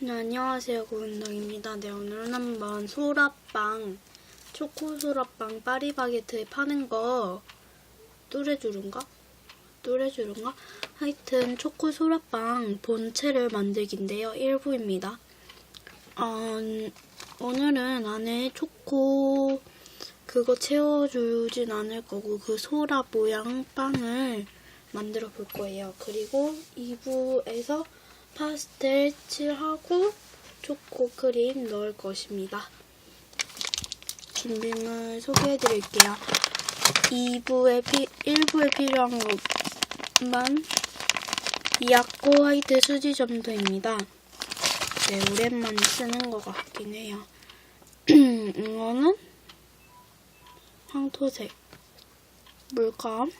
네, 안녕하세요. 고은덕입니다. 네, 오늘은 한번 소라빵, 초코 소라빵 파리바게트에 파는 거 뚜레쥬른가? 뚜레쥬른가? 하여튼 초코 소라빵 본체를 만들기인데요. 1부입니다. 어, 오늘은 안에 초코 그거 채워주진 않을 거고 그 소라 모양 빵을 만들어 볼 거예요. 그리고 2부에서 파스텔 칠하고 초코 크림 넣을 것입니다. 준비물 소개해 드릴게요. 2부에 피, 1부에 필요한 것만 이아코 화이트 수지 점도입니다. 네, 오랜만에 쓰는 것 같긴 해요. 이거는 황토색, 물감,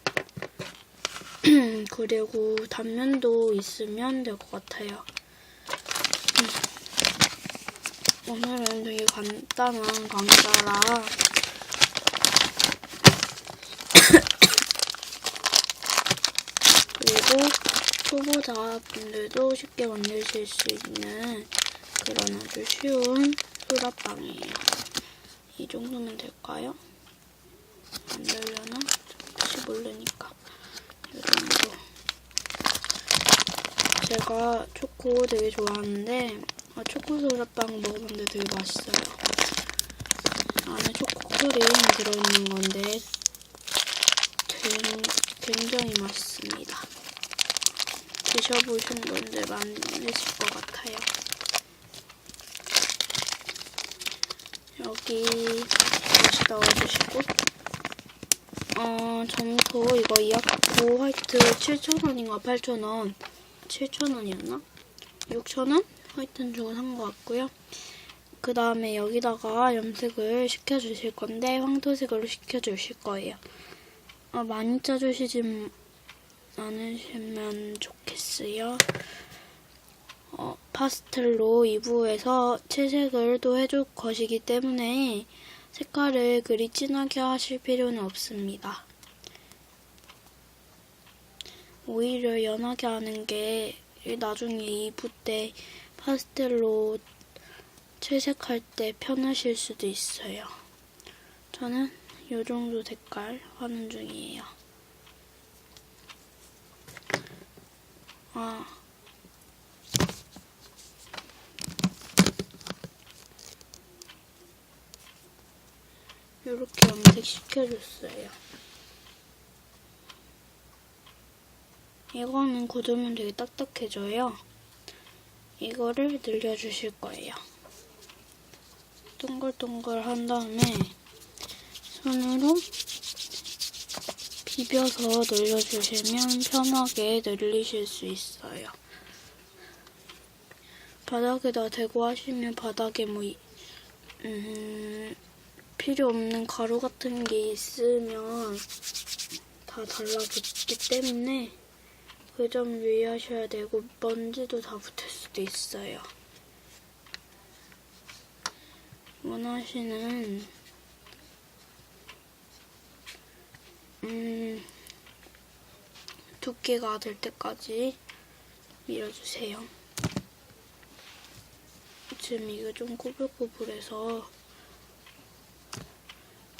그리고 단면도 있으면 될 것 같아요. 음. 오늘은 되게 간단한 강좌라 그리고 초보자분들도 쉽게 만드실 수 있는 그런 아주 쉬운 소라빵이에요. 이 정도면 될까요? 안 되려나? 혹시 모르니까. 이 정도. 제가 초코 되게 좋아하는데 아, 초코 소라빵 먹어봤는데 되게 맛있어요. 안에 초코 크림 들어있는 건데 된- 굉장히 맛있습니다. 드셔보신 분들 많으실 것 같아요. 여기 다시 넣어주시고 어, 점토 이거 이아코 화이트 7,000원인가 8,000원 7,000원이었나? 6,000원? 하여튼 주고 산 것 같고요. 그 다음에 여기다가 염색을 시켜주실 건데 황토색으로 시켜주실 거예요. 어, 많이 짜주시진 않으시면 좋겠어요. 어, 파스텔로 2부에서 채색을 또 해줄 것이기 때문에 색깔을 그리 진하게 하실 필요는 없습니다. 오히려 연하게 하는 게 나중에 2부 때 파스텔로 채색할 때 편하실 수도 있어요. 저는 이 정도 색깔 하는 중이에요. 아. 이렇게 염색 시켜줬어요. 이거는 굳으면 되게 딱딱해져요. 이거를 늘려주실 거예요. 동글동글 한 다음에 손으로 비벼서 늘려주시면 편하게 늘리실 수 있어요. 바닥에다 대고 하시면 바닥에 뭐, 이- 음, 필요 없는 가루 같은 게 있으면 다 달라붙기 때문에 그 점 유의하셔야 되고 먼지도 다 붙을 수도 있어요. 원하시는 음, 두께가 될 때까지 밀어주세요. 지금 이게 좀 꼬불꼬불해서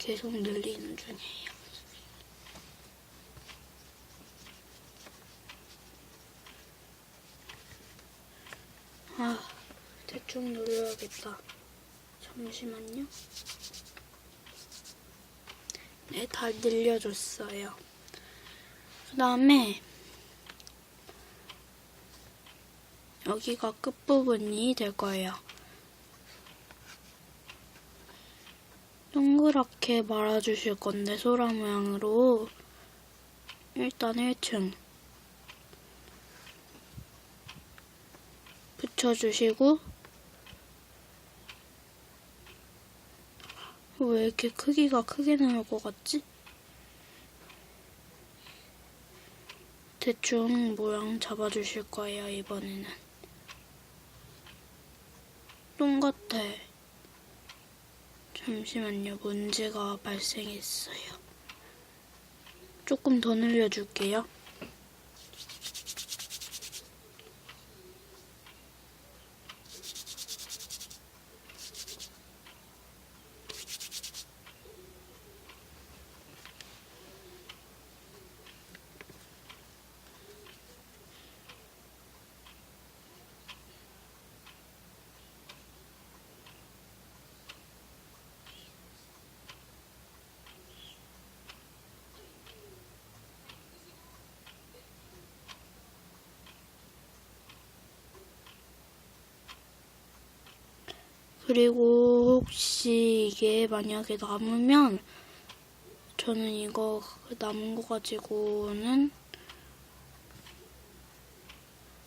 계속 늘리는 중이에요. 아, 대충 눌러야겠다. 잠시만요. 네, 다 늘려줬어요. 그 다음에 여기가 끝부분이 될 거예요. 동그랗게 말아주실 건데 소라 모양으로 일단 1층 붙여주시고 왜 이렇게 크기가 크게 나올 것 같지? 대충 모양 잡아주실 거예요, 이번에는. 똑같아. 잠시만요, 문제가 발생했어요. 조금 더 늘려줄게요. 그리고 혹시 이게 만약에 남으면 저는 이거 남은 거 가지고는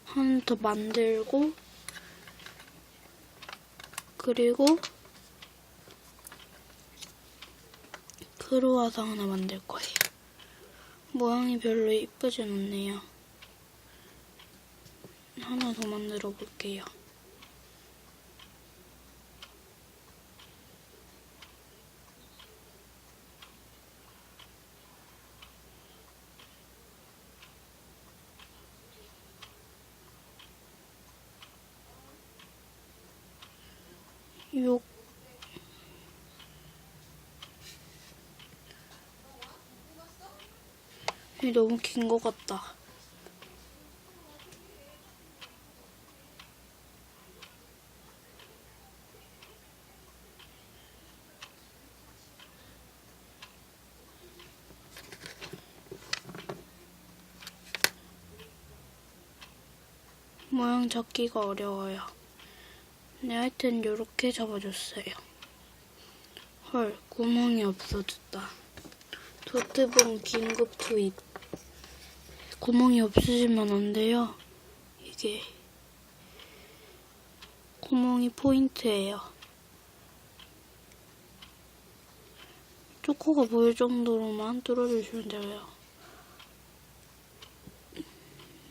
하나 더 만들고 그리고 크로와상 하나 만들 거예요. 모양이 별로 이쁘진 않네요. 하나 더 만들어 볼게요. 요이 너무 긴 것 같다. 모양 잡기가 어려워요. 네, 하여튼 요렇게 잡아줬어요. 헐, 구멍이 없어졌다. 도트봉 긴급 투입. 구멍이 없으시면 안 돼요. 이게 구멍이 포인트예요. 초코가 보일 정도로만 뚫어주시면 돼요.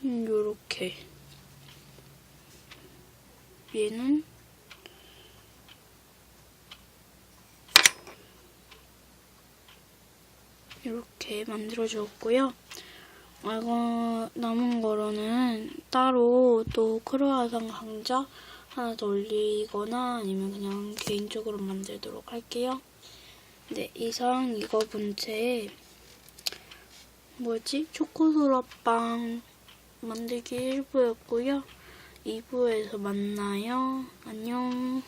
음, 요렇게. 얘는 이렇게 만들어 주었고요. 아, 이거 남은 거로는 따로 또 크로아상 강자 하나 더 올리거나 아니면 그냥 개인적으로 만들도록 할게요. 네, 이상 이거 본체 뭐지? 초코소라빵 만들기 1부였고요. 2부에서 만나요. 안녕.